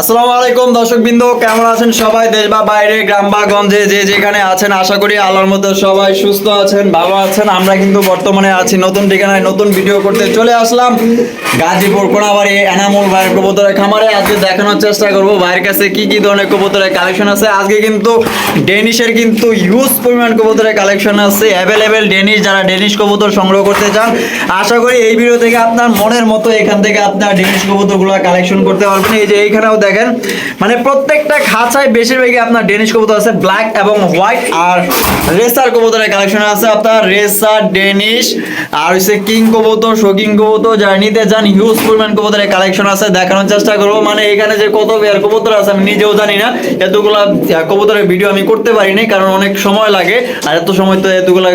আসসালামু আলাইকুম দর্শক বিন্দু কেমন আছেন সবাই? দেশ বা বাইরে, গ্রাম বা গঞ্জে, যে যেখানে আছেন, আশা করি আল্লাহর মধ্যে সবাই সুস্থ আছেন, ভালো আছেন। আমরা কিন্তু বর্তমানে আছি নতুন ঠিকানায়, নতুন ভিডিও করতে চলে আসলাম। গাজীপুর, কোনাবাড়ি, এনামুল ভাইয়ের কবুতরের খামারে আজকে দেখানোর চেষ্টা করব। ভাইয়ের কাছে কি কি ধরনের কবুতরের কালেকশন আছে? আজকে কিন্তু ডেনিশের কিন্তু হিউজ পরিমাণ কবুতরের কালেকশন আছে। অ্যাভেলেবেল ডেনিশ যারা ডেনিশ কবুতর সংগ্রহ করতে চান, আশা করি এই ভিডিও থেকে আপনার মনের মতো এখান থেকে আপনার ডেনিশ কবুতরগুলো কালেকশন করতে পারবেন। এই যে এইখানেও দেখেন মানে প্রত্যেকটা খাঁচায় বেশিরভাগই আপনার ডেনিশ কবুতর আছে ব্ল্যাক এবং হোয়াইট আর রেসার কবুতরের কালেকশন আছে আপনার রেসার ডেনিশ আর হচ্ছে কিং কবুতর শোকিং কবুতর যারা নিতে চান হিউজ পরিমাণ কবুতরের কালেকশন আছে দেখানোর চেষ্টা করব। মানে এখানে যে কত বের কবুতর আছে আমি নিজেও জানি না এতগুলা কবুতরের ভিডিও আমি করতে পারিনি কারণ অনেক সময় লাগে আর এত সময় তো এতগুলা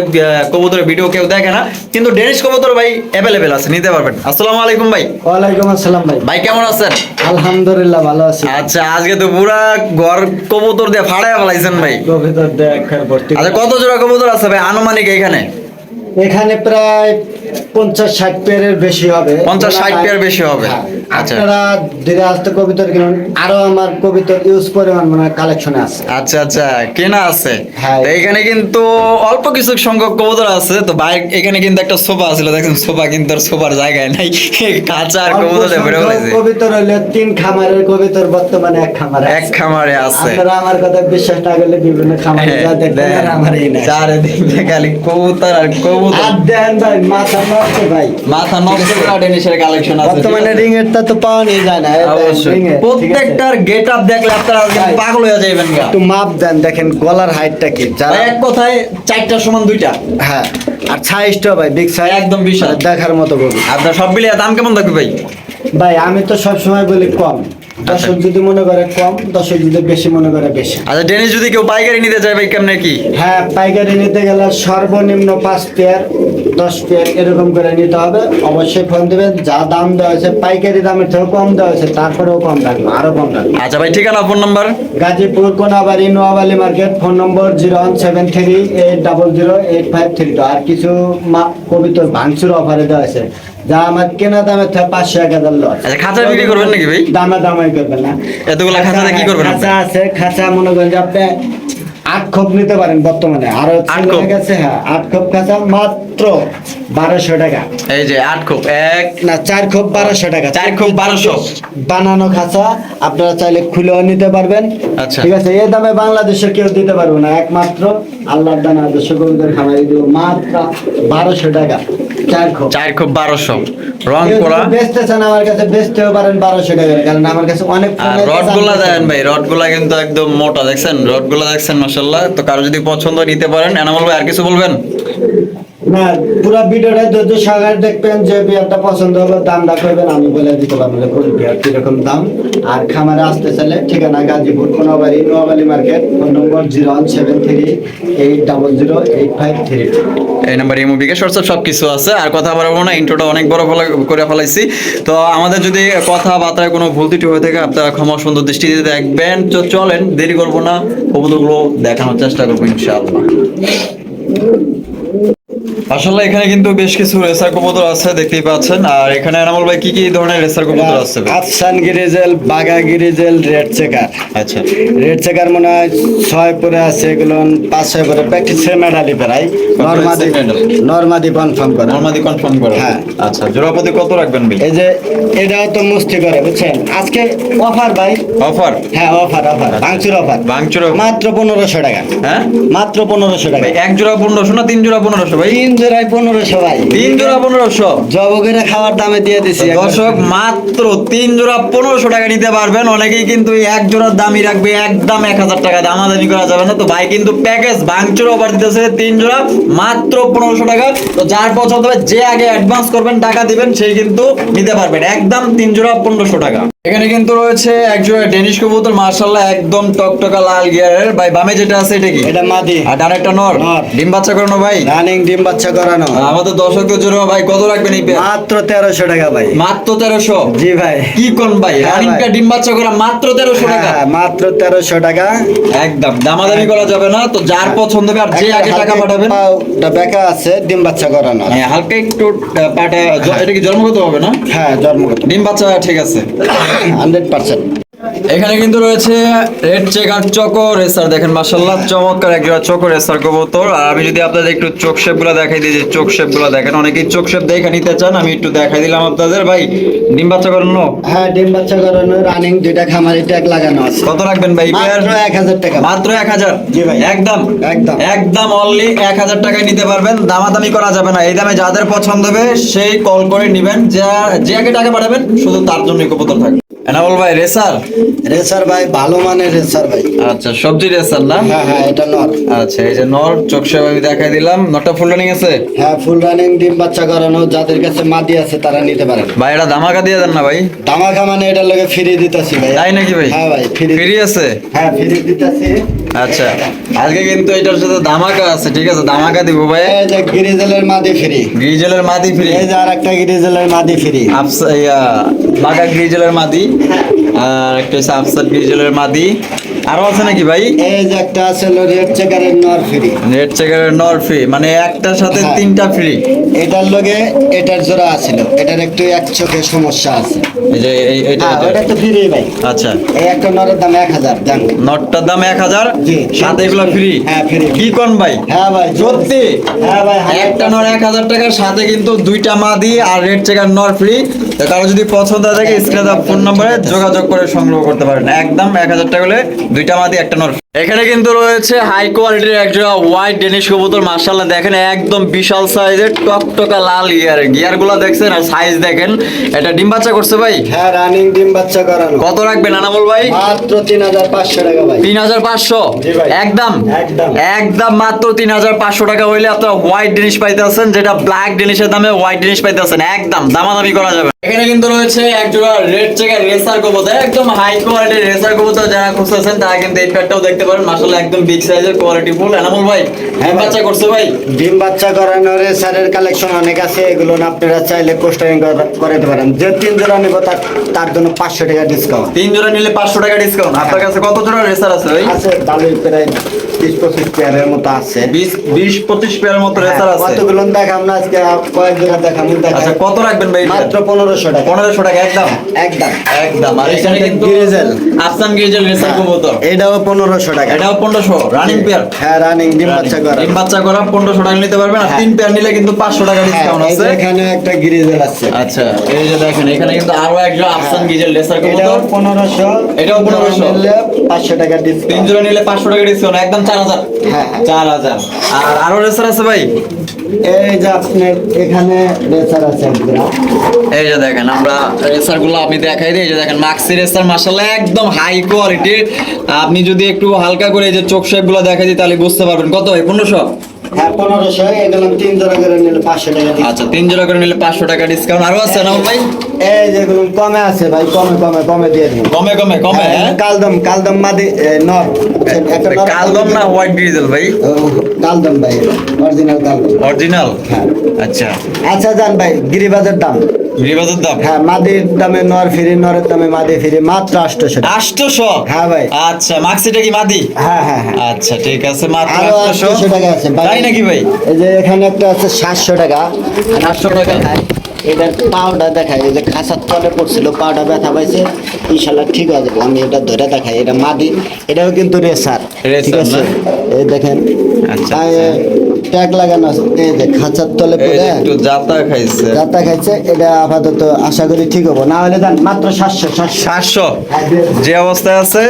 কবুতরের ভিডিও কেউ দেখে না। কিন্তু ডেনিশ কবুতর ভাই অ্যাভেলেবেল আছে নিতে পারবেন। আসসালামু আলাইকুম ভাই। ওয়ালাইকুম আসসালাম ভাই। ভাই কেমন আছেন? আলহামদুলিল্লাহ ভালো আছি। আচ্ছা আজকে তো পুরা ঘর কবুতর দিয়ে ফাড়ায় ফেলাইছেন ভাই। কবুতর দেখার পর আচ্ছা কত জোড়া কবুতর আছে ভাই? আনুমানিক এখানে? এখানে প্রায় পঞ্চাশ ষাট পেয়ারের বেশি হবে। 50 60 পেয়ার বেশি হবে। হ্যাঁ। আচ্ছা। আপনারা ধীরে আসতে কবিতার কিনুন আরও আমার কবিতার ইউজ পরিমাণ মানে কালেকশনে আছে। আচ্ছা আচ্ছা কেনা আছে। হ্যাঁ। তো এখানে কিন্তু অল্প কিছু সংখ্যক কবুতর আছে তো ভাই এখানে কিন্তু একটা সোফা ছিল দেখেন সোফা কিন্তু আর সোফার জায়গায় নাই। কাঁচা আর কবুতর বেরো ফেলাইছে কবিতর হইলে তিন খামারের কবিতর বর্তমানে এক খামারে এক খামারে আছে। আপনারা আমার কথা বিশ্বাস না করলে বিভিন্ন খামারে হ্যাঁ, যা দেখবেন আর আমার এই নাই। চারিদিকে খালি কবুতর আর কবুতর। আর দেন ভাই মাথা মাথা নষ্ট করা ডেনিশের কালেকশন আছে বর্তমানে রিং এরটা তো পাওয়া নিয়ে যায় না এই দেন, অবশ্যই। ring এর, ঠিক আছে? প্রত্যেকটার গেট দেখলে আপনারা পাগল হয়ে যাবেন একটু মাপ দেন দেখেন গলার হাইটটা কি যারা এক কথায় সমান দুইটা। হ্যাঁ আর সাইজটা ভাই বিগ সাইজ একদম বিশাল। দেখার মতো আপনার সব মিলিয়ে দাম কেমন থাকবে ভাই? ভাই আমি তো সবসময় বলি কম। দর্শক যদি মনে করে কম দর্শক যদি বেশি মনে করে বেশি। আচ্ছা ডেনিস যদি কেউ পাইকারি নিতে চায় ভাই কেমনে কি? হ্যাঁ পাইকারি নিতে গেলে সর্বনিম্ন পাঁচ পেয়ার দশ পেয়ার এরকম করে নিতে হবে। অবশ্যই ফোন দেবেন যা দাম দেওয়া হয়েছে পাইকারি দামের থেকেও কম দেওয়া হয়েছে তারপরেও কম থাকবে আরও কম দাম। আচ্ছা ভাই ঠিকানা phone number? Gazipur Konabari Noyabali market phone number zero one seven three eight double zero eight five three two. আর কিছু কবিতর ভাঙচুর অফারে দেওয়া আছে যা আমার কেনা দামে থেকে পাঁচশো এক হাজার লস আচ্ছা, খাঁচা বিক্রি করবেন নাকি ভাই? দামে দামাই করবেন না। এতগুলো খাঁচা কি করবেন খাঁচা আছে খাঁচা মনে করেন যে আপনি আট খোপ নিতে পারেন বর্তমানে। আরও গেছে হ্যাঁ আট খোপ খাঁচা মাত্র বারোশো টাকা। এই যে আট খোপ এক না চার খোপ বারোশো টাকা। চার খোপ বারোশো। বানানো খাঁচা আপনারা চাইলে খুলেও নিতে পারবেন। আচ্ছা। ঠিক আছে এই দামে বাংলাদেশে কেউ দিতে পারবে না। একমাত্র আল্লাহর দানা আদর্শ গরুদের খামারি দিব মাত্র বারোশো টাকা। চার খুব বারোশো। রং করা চান আমার কাছে বেচতেও পারেন বারোশো টাকা কারণ আমার কাছে অনেক আর দেখেন ভাই রডগুলা কিন্তু একদম মোটা দেখছেন? রডগুলা দেখছেন মাসাল্লাহ তো কারও যদি পছন্দ নিতে পারেন এনামল ভাই আর কিছু বলবেন? না, পুরো ভিডিওটা ধৈর্য সহকারে দেখবেন যে বিয়ারটা পছন্দ হলো, দামটা করবেন, আমি বলে দিতে পারব কোন বিয়ার কীরকম দাম। আর খামারে আসতে চাইলে ঠিকানা Gazipur Konabari Noyabari market, phone number zero one seven three eight double zero eight five three এই নাম্বার এই মুভিকে শর্টস সব কিছু আছে। আর কথা বলব না, ইন্ট্রোটা অনেক বড় করে ফেলাইছি। তো আমাদের যদি কথাবার্তায় কোনো ভুল ত্রুটি হয়ে থাকে, আপনারা ক্ষমা সুন্দর দৃষ্টিতে দেখবেন। তো চলেন, দেরি করব না। কবুতরগুলো দেখানোর চেষ্টা করব, ইনশাআল্লাহ। আসলে এখানে কিন্তু বেশ কিছু রেসার কবুতর আছে দেখতেই পাচ্ছেন। আর এখানে এনামল ভাই কি কি ধরনের রেসার কবুতর আছে? আফসান গিরিজেল বাগা গিরিজেল রেড চেকার। আচ্ছা। রেড চেকার মনে হয় ছয় পরে আছে এগুলো পাঁচ ছয় পরে প্র্যাকটিস মেডালি প্রায়। নর্মাদি নর্মাদি কনফার্ম করে। নর্মাদি কনফার্ম করো। হ্যাঁ। আচ্ছা জোড়াপতি কত রাখবেন ভাই এই যে এটাও তো মুস্তি করে বুঝছেন? আজকে অফার ভাই। অফার হ্যাঁ অফার অফার ভাঙচুর অফার ভাঙচুর মাত্র পনেরোশো টাকা। হ্যাঁ? মাত্র পনেরোশো টাকা। এক জোড়া পনেরোশো না তিন জোড়া পনেরোশো ভাই? তিন জোড়ায় পনেরোশো ভাই। তিন জোড়া পনেরোশো জবকের দামে দিয়ে দিছি একবার। দর্শক মাত্র তিন জোড়া পনেরোশো টাকা নিতে পারবেন। অনেকেই কিন্তু এক জোড়ার দামই রাখবে একদম এক হাজার টাকা দামাদামি করা যাবে না। তো ভাই কিন্তু প্যাকেজ ভাঙচুর অফার দিতেছে তিন জোড়া মাত্র পনেরোশো টাকা। তো যার পছন্দ হবে যে আগে অ্যাডভান্স করবেন টাকা দিবেন সেই কিন্তু নিতে পারবেন। একদম তিন জোড়া পনেরোশো টাকা। এখানে কিন্তু রয়েছে এক জোড়া ডেনিশ কবুতর মার্শাল্লাহ একদম টকটকা লাল গিয়ারের। ভাই বামে যেটা আছে এটা কি? এটা মাদি। আর ডান একটা নর। ডিম বাচ্চা করানো ভাই? রানিং ডিম বাচ্চা করানো। আমাদের দর্শকদের জন্য ভাই কত রাখবেন এই মাত্র তেরোশো টাকা ভাই। মাত্র তেরোশো? জি ভাই। কি কোন ভাই? হ্যাঁ রানিংটা ডিম বাচ্চা করা মাত্র তেরোশো টাকা? হ্যাঁ মাত্র তেরোশো টাকা। একদম দামাদামি করা যাবে না। তো যার পছন্দ হবে আর যে আগে টাকা পাঠাবেন। পাউটা বেকা আছে ডিম বাচ্চা করানো। হ্যাঁ হালকা একটু পাটা এটা কি জন্মগত হবে না? হ্যাঁ জন্মগত। ডিম বাচ্চা ঠিক আছে। Hundred percent. এখানে কিন্তু রয়েছে রেড চেকার চকো রেসার দেখেন মাসাল্লাহ চমৎকার একজোড়া চকো রেসার কবুতর। আর আমি যদি আপনাদের একটু চোখ শেপগুলো দেখাই দিই যে চোখ শেপগুলো দেখেন অনেকেই চোখ শেপ দেখে নিতে চান আমি একটু দেখাই দিলাম আপনাদের। ভাই ডিম বাচ্চা করানো? হ্যাঁ ডিম বাচ্চা করানো রানিং দুইটা খামারি ট্যাগ লাগানো আছে। কত রাখবেন ভাই মাত্র এক হাজার টাকা। মাত্র এক হাজার? জি ভাই। একদম? একদম। একদম অনলি এক হাজার টাকায় নিতে পারবেন দামাদামি করা যাবে না। এই দামে যাদের পছন্দ হবে সেই কল করে নিবেন। যা যে আগে টাকা পাঠাবেন শুধু তার জন্য কবুতর থাকবে। এনাবল ভাই রেসার রেসার ভাই ভালো মানের রেসার ভাই। আচ্ছা সবজি রেসার না? হ্যাঁ হ্যাঁ এটা নর। আচ্ছা এই যে নর চোখ আমি দেখাই দিলাম। নটা ফুল রানিং আছে? হ্যাঁ ফুল রানিং ডিম বাচ্চা করানো যাদের কাছে মাদি আছে তারা নিতে পারে। ভাই এটা ধামাকা দিয়ে দেন না ভাই? দামাকা মানে এটার লগে ফ্রি দিতেছি ভাই। তাই নাকি ভাই? হ্যাঁ ভাই ফ্রি ফ্রি আছে? হ্যাঁ ফ্রি দিতেছি। আচ্ছা আজকে কিন্তু এটার সাথে ধামাকা আছে ঠিক আছে? ধামাকা দিব ভাই। এই যে গ্রিজেলের মাদি ফ্রি। গ্রিজেলের মাদি ফ্রি। এই যে আর একটা গ্রিজেলের মাদি ফ্রি। আপসা ইয়া বাগা গ্রিজেলের মাদি। আর একটা হচ্ছে আফসার গ্রিজেলের মাদি। আরও আছে নাকি ভাই? এই যে একটা আছে রেড চেকারের নর ফ্রি নেট চেকারের নর ফ্রি মানে একটার সাথে হ্যাঁ। তিনটা ফ্রি এটার লগে এটার জোড়া আছিল এটার একটু এক চোখে সমস্যা আছে। এই যে এই- এইটা হ্যাঁ এটা। তো ফ্রি ভাই। আচ্ছা। এই একটা নরের দাম এক হাজার জান নটটার দাম এক হাজার জি। সাথে এগুলো ফ্রি হ্যাঁ, free। কি কোন ভাই? হ্যাঁ ভাই সত্যি? হ্যাঁ ভাই একটা নর এক হাজার টাকার সাথে কিন্তু দুইটা মাদি আর রেড চেকার নর ফ্রি কারও যদি পছন্দ থাকে স্ক্রিনে ফোন নম্বরে যোগাযোগ করে সংগ্রহ করতে পারেন। একদম এক হাজার টাকা হলে দুইটা মাদি একটা নর এখানে কিন্তু রয়েছে হাই কোয়ালিটির একটা হোয়াইট ডেনিশ কবুতর মার্শাল্লাহ দেখেন একদম বিশাল সাইজের টকটকা লাল ইয়ার গিয়ারগুলা দেখছেন আর সাইজ দেখেন। এটা ডিম বাচ্চা করছে ভাই? হ্যাঁ রানিং ডিম বাচ্চা করানো। কত রাখবেন আনামুল ভাই? মাত্র তিন হাজার পাঁচশো টাকা ভাই। তিন হাজার পাঁচশো? জি ভাই। একদম? একদম। একদম মাত্র তিন হাজার পাঁচশো টাকা হইলে আপনারা হোয়াইট জিনিস পাইতেছেন যেটা ব্ল্যাক জিনিসের দামে হোয়াইট জিনিস পাইতেছেন। একদম দামাদামি করা যাবে। এখানে কিন্তু রয়েছে এক জোড়া রেড চেকার রেসার কবুতর একদম হাই কোয়ালিটির রেসার কবুতর যারা খুঁজতেছেন তারা কিন্তু এই প্যাডটাও দেখতে পারেন মাসাল্লাহ একদম বিগ সাইজের কোয়ালিটি ফুল এনামুল ভাই হ্যাঁ বাচ্চা করছে ভাই। ডিম বাচ্চা করানো রেসারের কালেকশন অনেক আছে এগুলো আপনারা চাইলে পোস্টারিং করাতে পারেন। যে তিন জোড়া নিব তার তার জন্য পাঁচশো টাকা ডিসকাউন্ট তিন জোড়া নিলে পাঁচশো টাকা ডিসকাউন্ট আপনার কাছে কত জোড়া রেসার আছে ভাই? আছে ভালোই প্রায় বিশ পঁচিশ পেয়ারের মতো আছে। বিশ বিশ পঁচিশ পেয়ার মতো রেসার আছে। কতগুলো দেখাম না আজকে কয়েক জোড়া দেখাম আচ্ছা কত রাখবেন ভাই মাত্র পনেরোশো টাকা। পনেরোশো টাকা একদম? একদম। একদম আর এখানে কিন্তু গ্রিজেল। আফসান গ্রিজেল রেসার কবুতর। এটাও পনেরোশো টাকা। এটাও পনেরোশো রানিং পেয়ার হ্যাঁ রানিং ডিম বাচ্চা করা। ডিম বাচ্চা করা পনেরোশো টাকা নিতে পারবেন আর হ্যাঁ। তিন পেয়ার নিলে কিন্তু পাঁচশো টাকা ডিসকাউন্ট আছে। এখানে একটা গ্রিজেল আছে। আচ্ছা এই যে দেখেন এখানে কিন্তু আরও একজন আফসান গ্রিজেল রেসার কবুতর। পনেরোশো। এটাও 1500 নিলে পাঁচশো টাকা তিন জোড়া নিলে পাঁচশো টাকা ডিসকাউন্ট একদম চার হাজার। হ্যাঁ, আর আরও রেসার আছে ভাই? এই যে আপনার এখানে রেসার আছে এই যে দেখেন আমরা রেসারগুলো আপনি দেখাই দিই এই যে দেখেন মাক্সি রেসার মাসাল্লাহ একদম হাই কোয়ালিটির আপনি যদি একটু হালকা করে যে চোখ শেপগুলো দেখাই দিই তাহলে বুঝতে পারবেন। কত হয়? পনেরোশো? হ্যাঁ। আচ্ছা তিন জোড়া করে নিলে পাঁচশো টাকা ডিসকাউন্ট আরও আছে না ভাই? এই যেগুলো কমে আছে ভাই কমে কমে কমে দিয়ে দিন। কমে কমে কমে হ্যাঁ, হ্যাঁ? কালদম কালদম মাদি নর। একটা কালদম না হোয়াইট ডিজেল ভাই? কালদম ভাই অরিজিনাল কালদম। অরিজিনাল আচ্ছা। আচ্ছা জান ভাই গিরিবাজার দাম। রিবাজের দাম? হ্যাঁ মাদির দামে নর ফিরি নরের দামে মাদি ফিরি মাত্র আটশোশো আটশোশো? হ্যাঁ ভাই। আচ্ছা মাক্সিটা কি মাদি? হ্যাঁ হ্যাঁ হ্যাঁ। আচ্ছা ঠিক আছে মাত্র আটশোশো। টাকা আছে তাই নাকি ভাই? এই যে এখানে একটা আছে সাতশো টাকা। সাতশো টাকা। এটার পাউডার দেখায় এই যে খাসার তলে পড়ছিল পাউডার ব্যথা পাইছে। ইনশাল্লাহ ঠিক হয়ে যাবে আমি এটা ধরে দেখাই এটা মাদি এটাও কিন্তু রেসার ঠিক আছে? এই দেখেন। আচ্ছা, ট্যাগ লাগানো আছে। এই যে খাঁচার তলে পড়ে একটু জাতা খাইছে। জাতা খাইছে এটা আপাতত আশা করি ঠিক হব। না হলে মাত্র সাতশো সাতশো। সাতশো? যে অবস্থায় আছে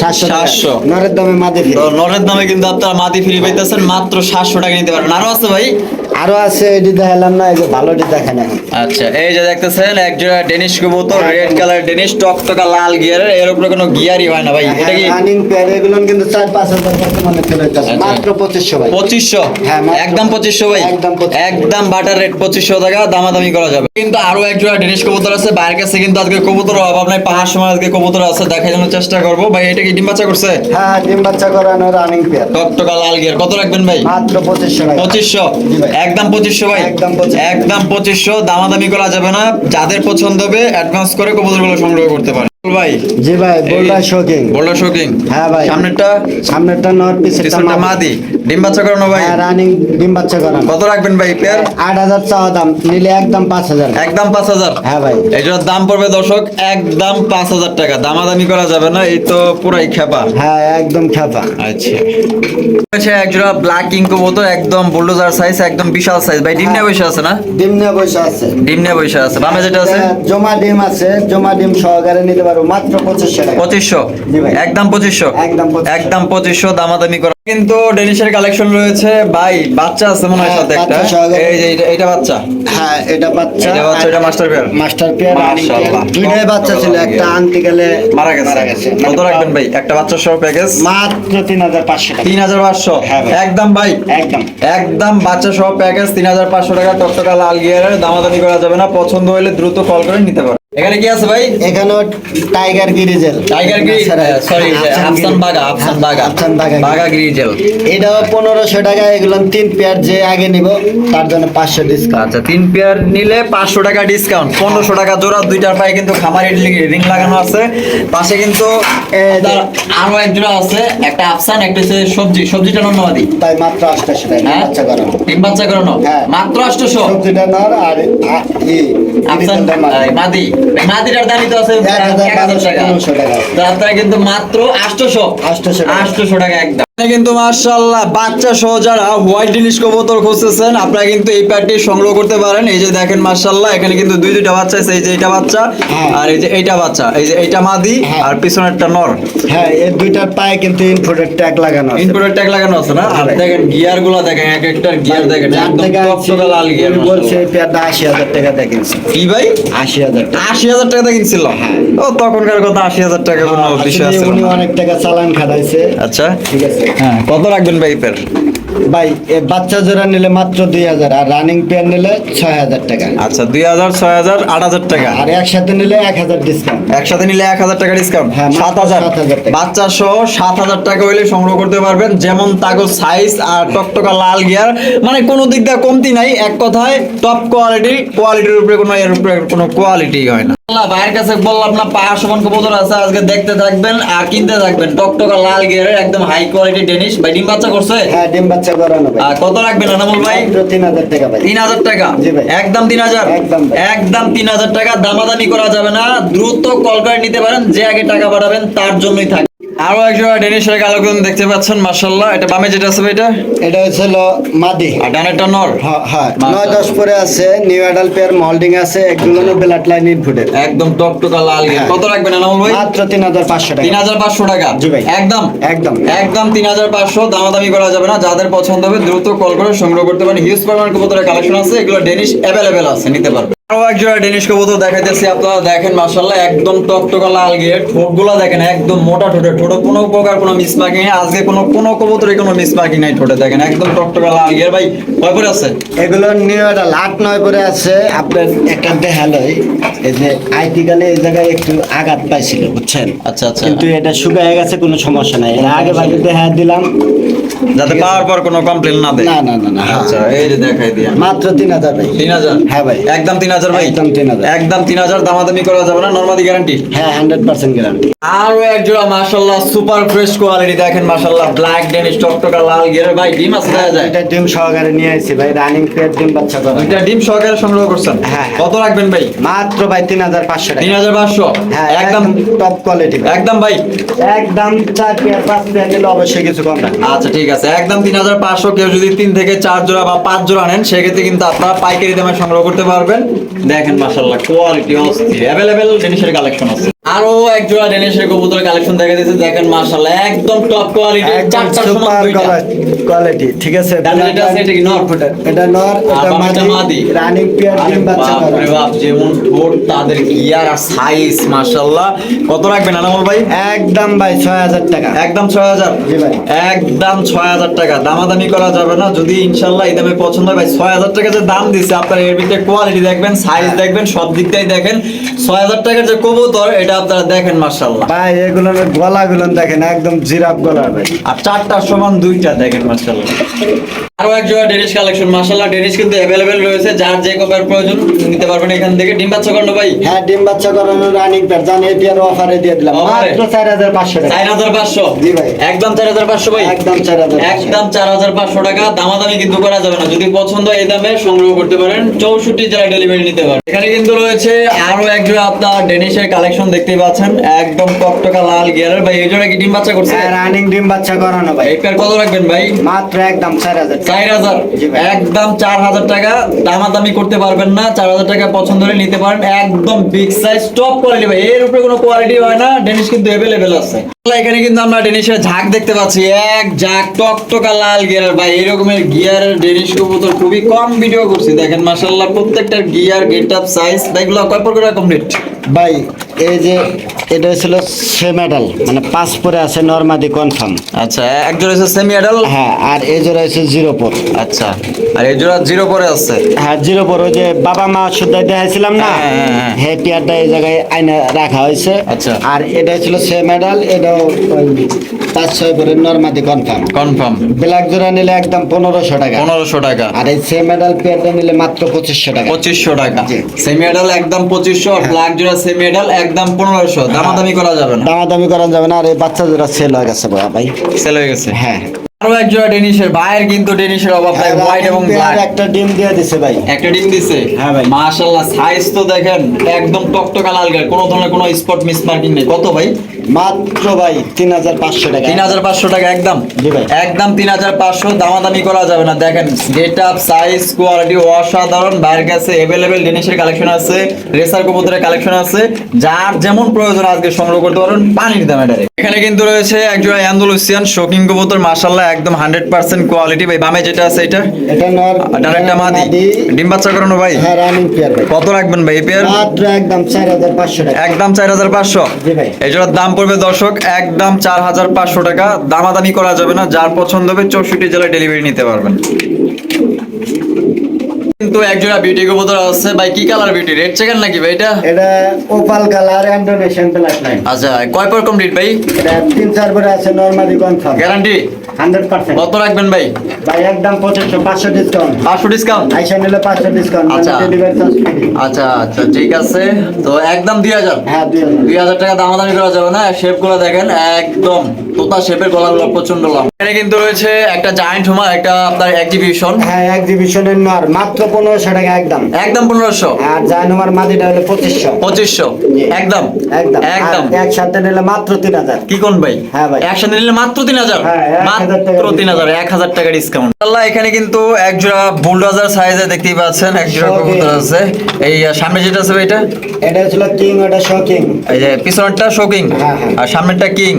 সাতশো সাতশো। নরের দামে মাদি ফিরে। নরের দামে কিন্তু আপনারা মাদি ফ্রি পাইতেছেন মাত্র সাতশো টাকা নিতে পারবেন। আরও আছে ভাই? আরও আছে এটি দেখালাম না এই যে ভালোটি দেখেন আচ্ছা এই যে দেখতেছেন এক জোড়া ডেনিশ কবুতর রেড কালার ডেনিশ টকটকা লাল এর উপরে কোনো গিয়ারই হয় না ভাই এটা কি? রানিং পেয়ার এগুলো কিন্তু চার পাঁচ হাজার বর্তমানে ফেরত আছে আচ্ছা। মাত্র ভাই। হ্যাঁ, একদম ভাই? একদম একদম বাটার রেট টাকা দামাদামি করা যাবে। কিন্তু আরও এক জোড়া ডেনিশ কবুতর আছে বাইরের কাছে কিন্তু আজকে কবুতর অভাব নাই পাহাড় সময় আজকে কবুতর আছে দেখার জন্য চেষ্টা করব। ভাই এটা কি ডিম বাচ্চা করছে? হ্যাঁ হ্যাঁ ডিম বাচ্চা করানো রানিং পেয়ার টকটকা লাল গিয়ার কত রাখবেন ভাই? মাত্র পঁচিশশো টাকা। পঁচিশশো। একদম পঁচিশশো ভাই। একদম একদম পঁচিশশো দামাদামি করা যাবে না। যাদের পছন্দ হবে অ্যাডভান্স করে কবুতরগুলো সংগ্রহ করতে পারে ভাই। জি ভাই বোল্ডার শোকিং বোল্ডার শোকিং হ্যাঁ ভাই। সামনেরটা? সামনেরটা মাদি। ডিম বাচ্চা করানো ভাই। হ্যাঁ রানিং ডিম বাচ্চা করানো। কত রাখবেন ভাই পেয়ার? আট হাজার চাওয়া দাম। নিলে একদম পাঁচ হাজার। একদম পাঁচ হাজার? হ্যাঁ ভাই। এটার দাম পড়বে দর্শক একদম পাঁচ হাজার টাকা। দামাদামি করা যাবে না এই তো পুরাই খেপা। হ্যাঁ একদম খেপা। আচ্ছা। আচ্ছা একজোড়া ব্ল্যাক কিং কবুতর একদম বুলডোজার সাইজ একদম বিশাল সাইজ ভাই ডিম নিয়ে বসে আছে না? ডিম নিয়ে বসে আছে। ডিম নিয়ে বসে আছে। বামে যেটা আছে? হ্যাঁ, জমা ডিম আছে। জমা ডিম সহকারে নিতে মাত্র পঁচিশশো পঁচিশশো? একদম পঁচিশশো? একদম পঁচিশশো। দামাদামি করা। কিন্তু ডেনিশের কালেকশন রয়েছে ভাই বাচ্চা আছে মনে হয় হ্যাঁ, সাথে একটা। এই যে এটা- এটা বাচ্চা। হ্যাঁ এটা বাচ্চা। এটা বাচ্চা, এটা মাস্টার পেয়ার। মাস্টার পেয়ার মাশাআল্লাহ। দুইটাই বাচ্চা ছিল একটা আনতে গেলে মারা গেছে। কত রাখবেন ভাই? একটা বাচ্চা সহ প্যাকেজ মাত্র তিন হাজার পাঁচশো টাকা। তিন হাজার পাঁচশো? হ্যাঁ একদম ভাই? একদম। একদম বাচ্চা সহ প্যাকেজ তিন হাজার পাঁচশো টাকা টকটকা লাল গিয়ারের দামাদামি করা যাবে না। পছন্দ হলে দ্রুত কল করে নিতে পারো এখানে কি আছে ভাই? এখানেও tiger grizzle tiger grizzle sorry আফসান বাগা আফসান বাগা আফসান বাগা বাগা গ্রিজেল এটাও পনেরোশো টাকা এগুলো তিন পেয়ার যে আগে নিব তার জন্য পাঁচশো ডিসকাউন্ট আচ্ছা তিন পেয়ার নিলে পাঁচশো টাকা ডিসকাউন্ট পনেরোশো টাকা জোড়া দুইটার পায়ে কিন্তু খামারি রিং লাগানো আছে। পাশে কিন্তু আরও এক জোড়া আছে একটা আফসান একটা হচ্ছে সবজি। সবজিটা নন্নবাদী তাই মাত্র আটশো টাকা হ্যাঁ? বাচ্চা করানো। তিন বাচ্চা করানো? হ্যাঁ। মাত্র আটশোশো সবজিটা নর আর আফসান মাদি। এই মাদিটার দামই তো আছে এক হাজার টাকা। তো আপনারা কিন্তু মাত্র আটশোশো 800 টাকা। আটশোশো টাকা একদম। কিন্তু মার্শাল্লাহ বাচ্চা সহ যারা হোয়াইট ডিলিশ কবুতর খুঁজতেছেন আপনারা কিন্তু এই প্যাডটি সংগ্রহ করতে পারেন। এই যে দেখেন মার্শাল্লাহ এখানে কিন্তু দুই দুইটা বাচ্চা আছে এই যে এইটা বাচ্চা হ্যাঁ। আর এই যে এইটা বাচ্চা এই যে এইটা মাদি হ্যাঁ। আর পিছনেরটা নর। হ্যাঁ এই দুইটার পায়ে কিন্তু ইনফোটের ট্যাগ লাগানো আছে। ইনপুটের ট্যাগ লাগানো আছে না? আর দেখেন গিয়ারগুলো দেখেন এক একটার গিয়ার দেখেন একদম থেকে লাল গিয়ার বলছে আশি হাজার টাকা দিয়ে কিনছে। কি ভাই? আশি হাজার টাকা। আশি হাজার টাকা দিয়ে কিনছিল? ও তখনকার কথা আশি হাজার টাকা কোনো হ্যাঁ, বিষয় আছে উনি অনেক টাকা চালান খাটাইছে। আচ্ছা। ঠিক আছে। হ্যাঁ কত রাখবেন ভাই পের ভাই বাচ্চা জোড়া নিলে মাত্র দুই হাজার আর রানিং পেয়ার নিলে ছয় হাজার টাকা। আচ্ছা দুই হাজার ছয় হাজার আট হাজার টাকা। আর একসাথে নিলে এক হাজার ডিসকাউন্ট একসাথে নিলে এক হাজার টাকা ডিসকাউন্ট হ্যাঁ, সাত হাজার। 7,000 বাচ্চা সহ সাত হাজার টাকা হইলে সংগ্রহ করতে পারবেন। যেমন তাগো সাইজ আর টকটকা লাল গিয়ার মানে কোনো দিক দিয়ে কমতি নাই এক কথায় টপ কোয়ালিটি কোয়ালিটির উপরে কোনো এর উপরে কোনো কোয়ালিটি হয় না। ভাইয়ের কাছে বললাম না পাঁচ সমান কবুতর আছে আজকে দেখতে থাকবেন আর কিনতে থাকবেন। টকটকা লাল গিয়ারের একদম হাই কোয়ালিটি ডেনিশ। ভাই ডিম বাচ্চা করছে? হ্যাঁ ডিম বাচ্চা করানো ভাই। আর কত রাখবেন আনামুল ভাই? মাত্র তিন হাজার টাকা ভাই। তিন হাজার টাকা? জি ভাই। একদম একদম একদম তিন হাজার টাকা। দামাদামি করা যাবে না। দ্রুত কল করে নিতে পারেন যে আগে টাকা পাঠাবেন তার জন্যই থাকে আরও একজন ডেনিশের কালেকশন দেখতে পাচ্ছেন মার্শাল্লাহ এটা বামে যেটা আছে এটা এটা হচ্ছিল মাদি। আর ডানেরটা নর। হ্যাঁ, হ্যাঁ। মাশাআল্লাহ। নয় দশ পরে আছে নিউ অ্যাডাল পেয়ার মল্ডিং আছে এগুলো ব্লাড লাইন ইনফুটের একদম টকটকা লাল হ্যাঁ। কত রাখবেন আনামুল ভাই? মাত্র তিন হাজার পাঁচশো টাকা। তিন হাজার পাঁচশো টাকা? জি ভাই। একদম? একদম। একদম তিন হাজার পাঁচশো দামাদামি করা যাবে না। যাদের পছন্দ হবে দ্রুত কল করে সংগ্রহ করতে পারেন। হিউজ পরিমাণ কবুতরের কালেকশন আছে। এগুলো ডেনিশ অ্যাভেলেবেল আছে নিতে পারবেন। আরও এক জোড়া ডেনিশ কবুতর দেখাইতেছি আপনারা দেখেন মাশাআল্লাহ একদম টকটকা লাল গিয়ে ঠোঁটগুলো দেখেন একদম মোটা ঠোঁটে ঠোঁটে কোনো প্রকার কোনো মিসমার্কিং নেই আজকে কোনো কোনো কবুতরে কোনো মিসমার্কিং নাই ঠোঁটে দেখেন একদম টকটকা লাল গিয়ে ভাই কয় করে আছে? এগুলো নিউ অ্যাডাল আট নয় পরে আছে আপনার একটা দেখালই এই যে আইটিকালে এই জায়গায় একটু আঘাত পাইছিল বুঝছেন? আচ্ছা আচ্ছা। কিন্তু এটা শুকায় গেছে কোনো সমস্যা নাই। এর আগে ভাগে দেখা দিলাম যাতে পাওয়ার পর কোনো কমপ্লেন না দেয়। না না না না আচ্ছা এই যে দেখাই দিয়া। মাত্র তিন হাজার ভাই। তিন হাজার? হ্যাঁ ভাই। একদম তিন হাজার ভাই। একদম 3000 একদম তিন হাজার দামাদামি করা যাবে না নর্মাদি গ্যারান্টি হ্যাঁ হান্ড্রেড পার্সেন্ট গ্যারান্টি আরও এক জোড়া মাশাআল্লাহ সুপার ফ্রেশ কোয়ালিটি দেখেন মাশাআল্লাহ ব্ল্যাক ডেনিশ টকটকা লাল গিয়ারের ভাই ডিম আছে দেখা যায়? এটা ডিম সহকারে নিয়ে আসছি ভাই রানিং পেয়ার ডিম বাচ্চা করা। দুইটা ডিম সহকারে সংগ্রহ করছেন? হ্যাঁ। কত রাখবেন ভাই? মাত্র ভাই তিন হাজার পাঁচশো তিন হাজার পাঁচশো? হ্যাঁ একদম টপ কোয়ালিটি একদম ভাই। একদম চার পেয়ার পাঁচ পেয়ার নিলে অবশ্যই কিছু কম রাখবে আচ্ছা ঠিক আছে। একদম তিন হাজার পাঁচশো কেউ যদি তিন থেকে চার জোড়া বা পাঁচ জোড়া নেন সেক্ষেত্রে কিন্তু আপনারা পাইকারি দামে সংগ্রহ করতে পারবেন। দেখেন মাসাল্লাহ কোয়ালিটি অস্থির। অ্যাভেলেবেল ডেনিশের কালেকশন আছে। আরও এক জোড়া ডেনিশের কবুতর কালেকশন দেখা দিয়েছে। দেখেন মাসাল্লাহ একদম টপ কোয়ালিটি চারটা সমান দুইটা। কোয়ালিটি ঠিক আছে? তাহলে এটা এটা কি নর? এটা নর এটা মাদি। রানিং পেয়ার ডিম বাচ্চা বাপ রে বাপ, যেমন ঠোঁট তাদের গিয়ার আর সাইজ মাশাল্লাহ কত রাখবেন আনামুল ভাই? একদম ভাই ছয় হাজার টাকা। একদম ছয় হাজার? জি ভাই। একদম ছয় হাজার টাকা। দামাদামি করা যাবে না। যদি ইনশাল্লাহ এই দামে পছন্দ হয় ভাই ছয় হাজার টাকা যে দাম দিচ্ছে আপনারা এর ভিতরে কোয়ালিটি দেখবেন সাইজ দেখবেন সব দিক দিয়ে দেখেন। ছয় হাজার টাকার যে কবুতর এটা আপনারা দেখেন মার্শাল্লাহ ভাই এগুলো গলা গুলো দেখেন একদম জিরাফ গলা ভাই। আর চারটার সমান দুইটা দেখেন মাশাআল্লাহ আরো এক জোড়া ডেনিশ কালেকশন মাশাআল্লাহ ডেনিশ কিন্তু अवेलेबल রয়েছে যার যে কবার প্রয়োজন নিতে পারবেন এখান থেকে ডিম বাচ্চা কর্ণ ভাই হ্যাঁ ডিম বাচ্চা করানো রানিং পেয়ার জান এই পেয়ার অফারে দিয়ে দিলাম Offer এ? মাত্র চার হাজার পাঁচশো টাকা চার হাজার পাঁচশো জি ভাই। একদম চার হাজার পাঁচশো ভাই একদম চার হাজার একদম চার হাজার পাঁচশো টাকা দামাদামি কিন্তু করা যাবে না যদি পছন্দ হয় এই দামে সংগ্রহ করতে পারেন চৌষট্টি জেলায় ডেলিভারি নিতে পারেন এখানে কিন্তু রয়েছে আরো এক জোড়া আপনার ডেনিশের কালেকশন দেখতেই পাচ্ছেন একদম টকটকা লাল গিয়ারের ভাই এই জোড়া কি ডিম বাচ্চা করছে হ্যাঁ রানিং ডিম বাচ্চা করানো ভাই এই পেয়ার কত রাখবেন ভাই মাত্র একদম চার হাজার চার হাজার। একদম চার হাজার টাকা। দামাদামি করতে পারবেন না। চার হাজার টাকা পছন্দ হলে নিতে পারেন। একদম বিগ সাইজ টপ কোয়ালিটি ভাই। এর উপরে কোনো কোয়ালিটি হয় না। ডেনিশ কিন্তু অ্যাভেলেবেল আছে। এখানে কিন্তু আমরা ডেনিশের ঝাঁক দেখতে পাচ্ছি। এক ঝাঁক টকটকা লাল গিয়ার ভাই এরকমের গিয়ারের ডেনিশ কবুতর খুবই কম ভিডিও করছি। দেখেন মাশাল্লাহ প্রত্যেকটার গিয়ার গেট আপ সাইজ এগুলো কয় পর করে কমপ্লিট? ভাই এই যে এটা ছিল সে মেডাল মানে পাঁচ পরে আছে নর্মাদি কনফার্ম আচ্ছা একজন হচ্ছে সেমি অ্যাডাল হ্যাঁ আর এই জোড়া হচ্ছে জিরো পর আচ্ছা আর এই জোড়া জিরো পরে আছে? হ্যাঁ জিরো পর ওই যে বাবা মা শুদ্ধ দেখাইছিলাম না? হ্যাঁ, হ্যাঁ, হ্যাঁ। হ্যাঁ পেয়ারটা এই জায়গায় আইনে রাখা হয়েছে। আচ্ছা। আর এটা ছিল সে মেডাল এটাও পাঁচ ছয় পরে নর্মাদি কনফার্ম কনফার্ম ব্ল্যাক জোড়া নিলে একদম পনেরোশো টাকা। পনেরোশো টাকা। আর এই সে মেডাল পেয়ারটা নিলে মাত্র পঁচিশশো টাকা। পঁচিশশো টাকা। সেমি এডাল একদম পঁচিশশো ব্ল্যাক জোড়া সেমি এডাল একদম পনেরোশো। দামাদামি করা যাবে না। দামাদামি করা যাবে না আর এই বাচ্চা জোড়া সেল হয়ে গেছে ভাই সেল হয়ে গেছে? হ্যাঁ। আরও এক জোড়া ডেনিশের ভাইয়ের কিন্তু ডেনিশের অভাব নাই হোয়াইট এবং ব্ল্যাক একটা ডিম দিয়ে দিছে ভাই। একটা ডিম দিছে? হ্যাঁ ভাই। মাশাআল্লাহ সাইজ তো দেখেন একদম টকটকা লাল গায় কোনো ধরনের কোনো স্পট মিস মার্কিং নেই। কত ভাই? মাত্র ভাই তিন হাজার পাঁচশো টাকা। তিন হাজার পাঁচশো টাকা একদম। একদম তিন হাজার পাঁচশো দামাদামি করা যাবে না। দেখেন গেট আপ সাইজ কোয়ালিটি অসাধারণ বাইরের কাছে এভেলেবেল ডেনিশের কালেকশন আছে রেসার কবুতরের কালেকশন আছে। যার যেমন প্রয়োজন আজকে সংগ্রহ করতে পারেন পানির দামে ডাইরেক্ট এখানে কিন্তু রয়েছে একজোড়া অ্যান্ডালুসিয়ান শোকিং কবুতর মাশাল্লাহ একদম হান্ড্রেড পার্সেন্ট কোয়ালিটি ভাই বামে যেটা আছে এটা এটা নর মাদি। ডিম বাচ্চা করানো ভাই? হ্যাঁ রানিং পেয়ার ভাই। কত রাখবেন ভাই এই পেয়ার মাত্র একদম চার হাজার পাঁচশো টাকা। একদম চার হাজার পাঁচশো। জি ভাই। এই দাম পড়বে দর্শক একদম চার হাজার পাঁচশো টাকা। দামাদামি করা যাবে না যার পছন্দ হবে চৌষট্টি জেলায় ডেলিভারি নিতে পারবেন। কিন্তু একজোড়া বিউটি কবুতর আছে ভাই কি কালার বিউটি রেড চেকার নাকি ভাই এটা? এটা opal colour Indonesian black line আচ্ছা কয় পর কমপ্লিট ভাই? এটা তিন চার করে আছে নর্মালি কনফার্ম গ্যারান্টি কত রাখবেন ভাই? ভাই একদম পঁচিশশো পাঁচশো ডিসকাউন্ট পাঁচশো ডিসকাউন্ট আইসা নিলে পাঁচশো ডিসকাউন্ট আচ্ছা। চার্জ ফ্রি আচ্ছা আচ্ছা ঠিক আছে। তো একদম দুই হাজার? হ্যাঁ দুই হাজার। দুই হাজার টাকা দামাদামি করা যাবে না শেপগুলো দেখেন একদম। তোতা শেপের গলাগুলো প্রচণ্ড লাভ এখানে কিন্তু রয়েছে একটা জায়ান্ট হুমা একটা আপনার এক্সিবিশন হ্যাঁ এক্সিবিশনের নর মাত্র পনেরোশো টাকা একদম। একদম পনেরোশো? আর জায়নুমার মাদিটা হলো পঁচিশশো। পঁচিশশো? একদম? একদম। একদম? একসাথে নিলে মাত্র তিন হাজার। কি কোন ভাই? হ্যাঁ ভাই। একসাথে নিলে মাত্র তিন হাজার? হ্যাঁ, মাত্র তিন হাজার এক হাজার টাকা ডিসকাউন্ট আল্লাহ এখানে কিন্তু এক জোড়া বুলডোজার সাইজে দেখতেই পাচ্ছেন এক জোড়া কবুতর আছে। এই সামনে যেটা আছে ভাই এটা? এটা ছিল কিং ওটা শকিং এই যে পিছনেরটা শোকিং হ্যাঁ, হ্যাঁ। আর সামনেরটা কিং।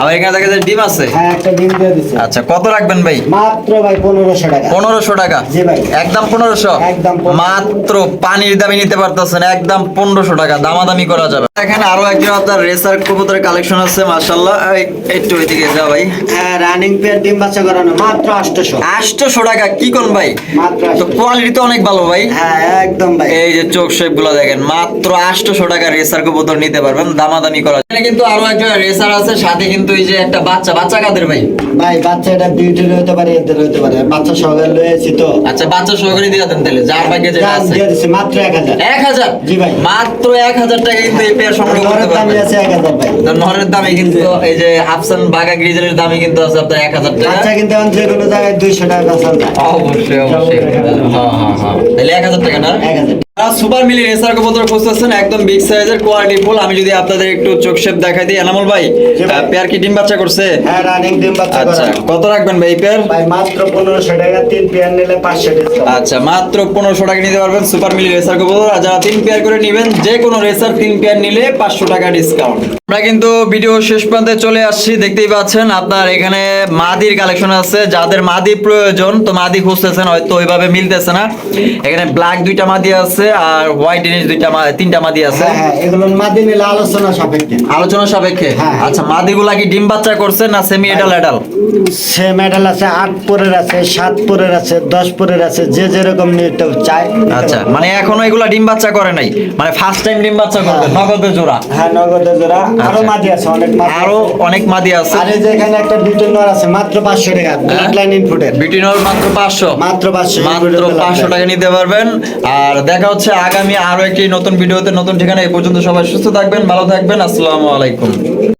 আবার এখানে দেখা যায় ডিম আছে? হ্যাঁ একটা ডিম দিয়ে দিচ্ছে। আচ্ছা কত রাখবেন ভাই? মাত্র ভাই পনেরোশো টাকা। পনেরোশো টাকা? জি ভাই। একদম পনেরোশো? একদম মাত্র পানির দামে নিতে পারতেছেন একদম পনেরোশো টাকা। দামাদামি করা যাবে। এখানে আরও একজন আপনার রেসার কবুতরের কালেকশন আছে মাশাল্লাহ এই- একটু ওইদিকে যা ভাই। হ্যাঁ রানিং পেয়ার ডিম বাচ্চা করানো মাত্র আটশোশো। আটশোশো টাকা কি কোন ভাই? মাত্র তো কোয়ালিটি তো অনেক ভালো ভাই। হ্যাঁ একদম ভাই। এই যে চোখ শেপগুলো দেখেন মাত্র আটশোশো টাকা রেসার কবুতর নিতে পারবেন দামাদামি করা এখানে কিন্তু আরও একজন রেসার আছে সাথে কিন্তু এই যে একটা বাচ্চা বাচ্চা কাদের ভাই? ভাই বাচ্চা এটা বিউটির হতে পারে এদের হতে পারে। বাচ্চা সকাল লয়েছি তো। আচ্ছা বাচ্চা সহকারে দিয়ে দেন তাহলে যার ভাগ্যে যেটা আছে। দিয়ে দিচ্ছে মাত্র এক হাজার। এক হাজার? জি ভাই। মাত্র এক হাজার টাকা কিন্তু এই পেয়ার সংগ্রহ করতে ঘরের দামই পারবেন। আছে এক হাজার ভাই। তো নহরের দামে কিন্তু এই যে হাফসান বাগা গ্রিজেলের দামে কিন্তু আছে আপনার এক হাজার টাকা। বাচ্চা কিন্তু এখন যে কোনো জায়গায় দুইশো টাকা বেচা যায় অবশ্যই অবশ্যই। হ্যাঁ হ্যাঁ হ্যাঁ। তাহলে এক হাজার টাকা না? এক হাজার সুপার মিলি রেসার কবুতর খুঁজতেছেন একদম বিগ সাইজের কোয়ালিটি ফুল। আমি যদি আপনাদের একটু চোখ শেপ দেখাই দিই। এনামুল ভাই পেয়ার কি ডিম বাচ্চা করছে? হ্যাঁ রানিং ডিম বাচ্চা আচ্ছা কত রাখবেন ভাই পেয়ার? ভাই মাত্র পনেরোশো টাকা তিন পেয়ার নিলে পাঁচশো ডিসকাউন্ট আচ্ছা মাত্র পনেরোশো টাকা নিতে পারবেন সুপার মিলি রেসার কবুতর। আর যারা তিন পেয়ার করে নেবেন যে কোনো রেসার তিন পেয়ার নিলে পাঁচশো টাকা ডিসকাউন্ট আমরা কিন্তু ভিডিও শেষ প্রান্তে চলে আসছি দেখতেই পাচ্ছেন আপনার এখানে মাদির কালেকশন আছে। যাদের মাদি প্রয়োজন তো মাদি খুঁজতেছেন হয়তো ওইভাবে মিলতেছে না। এখানে ব্ল্যাক দুইটা মাদি আছে আর হোয়াইট ইনিশ দুইটা তিনটা মাদি আছে। হ্যাঁ হ্যাঁ এগুলো মাদি নিলে আলোচনা সাপেক্ষে। আলোচনা সাপেক্ষে? হ্যাঁ। আচ্ছা মাদিগুলা কি ডিম বাচ্চা করছে না সেমি এডাল এডাল সে মেডেল আছে আট পরের আছে সাত পরের আছে দশ পরের আছে যে যেরকম নিতে চায়। আচ্ছা মানে এখনও এগুলা ডিম বাচ্চা করে নাই? মানে ফার্স্ট টাইম ডিম বাচ্চা করবে হ্যাঁ। নগদে জোড়া? হ্যাঁ নগদে জোড়া। আরও আচ্ছা। মাদি আছে অনেক মাদি আরও আছে। অনেক মাদি আছে। আর যে এখানে একটা বিটল আছে মাত্র পাঁচশো টাকা ব্লাড লাইন ইনপুটের বিটিনল মাত্র পাঁচশো। মাত্র পাঁচশো মাত্র পাঁচশো টাকা নিতে পারবেন। আর দেখা হচ্ছে আগামী আরও একটি নতুন ভিডিওতে, নতুন ঠিকানা এই পর্যন্ত সবাই সুস্থ থাকবেন, ভালো থাকবেন, আসসালামু আলাইকুম।